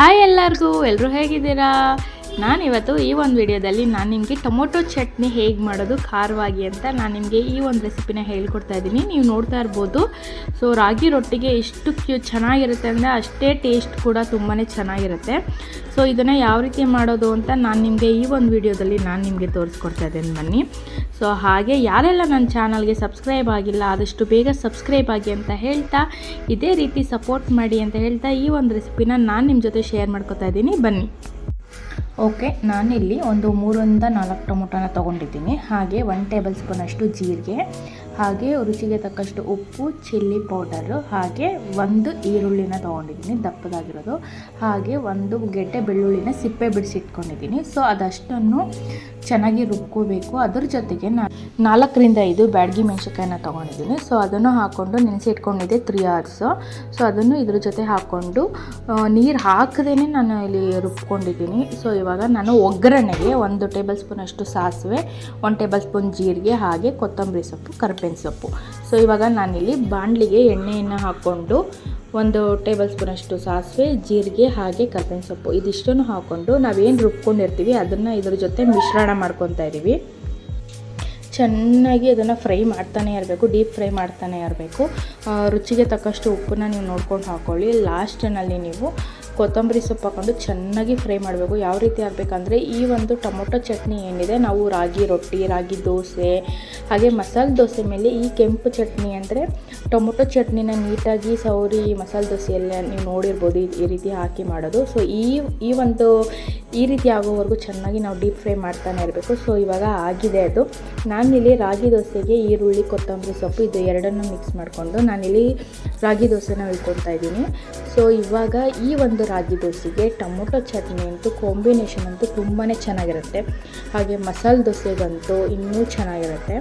Hi ಎಲ್ಲರಿಗೂ ಎಲ್ಲರೂ ಹೇಗಿದ್ದೀರಾ? ನಾನಿವತ್ತು ಈ ಒಂದು ವಿಡಿಯೋದಲ್ಲಿ ನಾನು ನಿಮಗೆ ಟೊಮೊಟೊ ಚಟ್ನಿ ಹೇಗೆ ಮಾಡೋದು, ಖಾರವಾಗಿ ಅಂತ ನಾನು ನಿಮಗೆ ಈ ಒಂದು ರೆಸಿಪಿನ ಹೇಳ್ಕೊಡ್ತಾ ಇದ್ದೀನಿ. ನೀವು ನೋಡ್ತಾ ಇರ್ಬೋದು. ಸೊ ರಾಗಿ ರೊಟ್ಟಿಗೆ ಎಷ್ಟು ಕ್ಯೂ, ಚೆನ್ನಾಗಿರುತ್ತೆ ಅಂದರೆ ಅಷ್ಟೇ ಟೇಸ್ಟ್ ಕೂಡ ತುಂಬಾ ಚೆನ್ನಾಗಿರುತ್ತೆ. ಸೊ ಇದನ್ನು ಯಾವ ರೀತಿ ಮಾಡೋದು ಅಂತ ನಾನು ನಿಮಗೆ ಈ ಒಂದು ವಿಡಿಯೋದಲ್ಲಿ ನಾನು ನಿಮಗೆ ತೋರಿಸ್ಕೊಡ್ತಾ ಇದ್ದೇನೆ ಬನ್ನಿ. ಸೊ ಹಾಗೆ ಯಾರೆಲ್ಲ ನನ್ನ ಚಾನಲ್ಗೆ ಸಬ್ಸ್ಕ್ರೈಬ್ ಆಗಿಲ್ಲ, ಆದಷ್ಟು ಬೇಗ ಸಬ್ಸ್ಕ್ರೈಬ್ ಆಗಿ ಅಂತ ಹೇಳ್ತಾ, ಇದೇ ರೀತಿ ಸಪೋರ್ಟ್ ಮಾಡಿ ಅಂತ ಹೇಳ್ತಾ ಈ ಒಂದು ರೆಸಿಪಿನ ನಾನು ನಿಮ್ಮ ಜೊತೆ ಶೇರ್ ಮಾಡ್ಕೊತಾ ಇದ್ದೀನಿ. ಬನ್ನಿ. ಓಕೆ, ನಾನಿಲ್ಲಿ ಒಂದು ಮೂರರಿಂದ ನಾಲ್ಕು ಟೊಮೊಟೊನ ತೊಗೊಂಡಿದ್ದೀನಿ. ಹಾಗೆ ಒನ್ ಟೇಬಲ್ ಸ್ಪೂನಷ್ಟು ಜೀರಿಗೆ, ಹಾಗೆ ರುಚಿಗೆ ತಕ್ಕಷ್ಟು ಉಪ್ಪು ಚಿಲ್ಲಿ ಪೌಡರು ಹಾಗೆ ಒಂದು ಈರುಳ್ಳಿನ ತೊಗೊಂಡಿದ್ದೀನಿ ದಪ್ಪದಾಗಿರೋದು. ಹಾಗೆ ಒಂದು ಗೆಡ್ಡೆ ಬೆಳ್ಳುಳ್ಳಿನ ಸಿಪ್ಪೆ ಬಿಡಿಸಿಟ್ಕೊಂಡಿದ್ದೀನಿ. ಸೊ ಅದಷ್ಟನ್ನು ಚೆನ್ನಾಗಿ ರುಬ್ಕೋಬೇಕು. ಅದ್ರ ಜೊತೆಗೆ ನಾನು ನಾಲ್ಕರಿಂದ ಐದು ಬ್ಯಾಡ್ಗಿ ಮೆಣಸಿನ್ಕಾಯಿನ ತೊಗೊಂಡಿದ್ದೀನಿ. ಸೊ ಅದನ್ನು ಹಾಕ್ಕೊಂಡು ನೆನೆಸಿ ಇಟ್ಕೊಂಡಿದ್ದೆ ತ್ರೀ ಅವರ್ಸು ಸೊ ಅದನ್ನು ಇದ್ರ ಜೊತೆ ಹಾಕ್ಕೊಂಡು ನೀರು ಹಾಕದೇ ನಾನು ಇಲ್ಲಿ ರುಬ್ಕೊಂಡಿದ್ದೀನಿ. ಸೊ ಇವಾಗ ನಾನು ಒಗ್ಗರಣೆಗೆ ಒಂದು ಟೇಬಲ್ ಸ್ಪೂನ್ ಅಷ್ಟು ಸಾಸಿವೆ, ಒಂದು ಟೇಬಲ್ ಸ್ಪೂನ್ ಜೀರಿಗೆ, ಹಾಗೆ ಕೊತ್ತಂಬರಿ ಸೊಪ್ಪು, ಕರ್ಬೇವಿನ ಸೊಪ್ಪು. ಸೊ ಇವಾಗ ನಾನಿಲ್ಲಿ ಬಾಣಲಿಗೆ ಎಣ್ಣೆಯನ್ನು ಹಾಕ್ಕೊಂಡು ಒಂದು ಟೇಬಲ್ ಸ್ಪೂನಷ್ಟು ಸಾಸಿವೆ, ಜೀರಿಗೆ, ಹಾಗೆ ಕರ್ಬೇವಿನ ಸೊಪ್ಪು. ಇದಿಷ್ಟನ್ನು ಹಾಕ್ಕೊಂಡು ನಾವೇನು ರುಬ್ಕೊಂಡಿರ್ತೀವಿ, ಅದನ್ನು ಇದ್ರ ಜೊತೆ ಮಿಶ್ರಣ ಮಾಡ್ಕೊತಾ ಇದ್ದೀವಿ ಚೆನ್ನಾಗಿ ಅದನ್ನು ಫ್ರೈ ಮಾಡ್ತಾನೆ ಇರಬೇಕು, ಡೀಪ್ ಫ್ರೈ ಮಾಡ್ತಾನೆ ಇರಬೇಕು. ರುಚಿಗೆ ತಕ್ಕಷ್ಟು ಉಪ್ಪನ್ನ ನೀವು ನೋಡ್ಕೊಂಡು ಹಾಕ್ಕೊಳ್ಳಿ ಲಾಸ್ಟಿನಲ್ಲಿ ನೀವು ಕೊತ್ತಂಬರಿ ಸೊಪ್ಪು ಹಾಕೊಂಡು ಚೆನ್ನಾಗಿ ಫ್ರೈ ಮಾಡಬೇಕು. ಯಾವ ರೀತಿ ಆಗಬೇಕಂದ್ರೆ ಈ ಒಂದು ಟೊಮೊಟೊ ಚಟ್ನಿ ಏನಿದೆ, ನಾವು ರಾಗಿ ರೊಟ್ಟಿ, ರಾಗಿ ದೋಸೆ, ಹಾಗೆ ಮಸಾಲೆ ದೋಸೆ ಮೇಲೆ ಈ ಕೆಂಪು ಚಟ್ನಿ ಅಂದರೆ ಟೊಮೊಟೊ ಚಟ್ನಿನ ನೀಟಾಗಿ ಸೌರಿ ಮಸಾಲೆ ದೋಸೆಯಲ್ಲಿ ನೀವು ನೋಡಿರ್ಬೋದು ಈ- ರೀತಿ ಹಾಕಿ ಮಾಡೋದು. ಸೊ ಈ ಈ ಒಂದು, ಈ ರೀತಿ ಆಗೋವರೆಗೂ ಚೆನ್ನಾಗಿ ನಾವು ಡೀಪ್ ಫ್ರೈ ಮಾಡ್ತಾನೆ ಇರಬೇಕು. ಸೊ ಇವಾಗ ಆಗಿದೆ ಅದು. ನಾನಿಲ್ಲಿ ರಾಗಿ ದೋಸೆಗೆ ಈರುಳ್ಳಿ, ಕೊತ್ತಂಬರಿ ಸೊಪ್ಪು ಇದು ಎರಡನ್ನು ಮಿಕ್ಸ್ ಮಾಡಿಕೊಂಡು ನಾನಿಲ್ಲಿ ರಾಗಿ ದೋಸೆನ ಇಟ್ಕೊತಾ ಇದ್ದೀನಿ. ಸೊ ಇವಾಗ ಈ ಒಂದು ರಾಗಿ ದೋಸೆಗೆ, ಟೊಮೊಟೊ ಚಟ್ನಿ ಅಂತೂ ಕಾಂಬಿನೇಷನ್ ಅಂತೂ ತುಂಬಾ ಚೆನ್ನಾಗಿರುತ್ತೆ. ಹಾಗೆ ಮಸಾಲೆ ದೋಸೆಗಂತೂ ಇನ್ನೂ ಚೆನ್ನಾಗಿರುತ್ತೆ.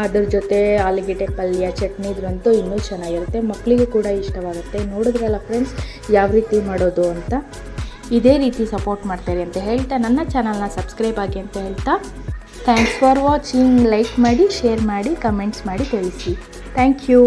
ಅದ್ರ ಜೊತೆ ಆಲೂಗೆಡ್ಡೆ, ಪಲ್ಯ, ಚಟ್ನಿ ಇದ್ರಂತೂ ಇನ್ನೂ ಚೆನ್ನಾಗಿರುತ್ತೆ. ಮಕ್ಕಳಿಗೂ ಕೂಡ ಇಷ್ಟವಾಗುತ್ತೆ. ನೋಡಿದ್ರಲ್ಲ ಫ್ರೆಂಡ್ಸ್ ಯಾವ ರೀತಿ ಮಾಡೋದು ಅಂತ? ಇದೇ ರೀತಿ ಸಪೋರ್ಟ್ ಮಾಡ್ತಾರೆ ಅಂತ ಹೇಳ್ತಾ ನನ್ನ ಚಾನಲ್ನ ಸಬ್ಸ್ಕ್ರೈಬ್ ಆಗಿ ಅಂತ ಹೇಳ್ತಾ. ಥ್ಯಾಂಕ್ಸ್ ಫಾರ್ ವಾಚಿಂಗ್ ಲೈಕ್ ಮಾಡಿ ಶೇರ್ ಮಾಡಿ ಕಮೆಂಟ್ಸ್ ಮಾಡಿ ತಿಳಿಸಿ. Thank you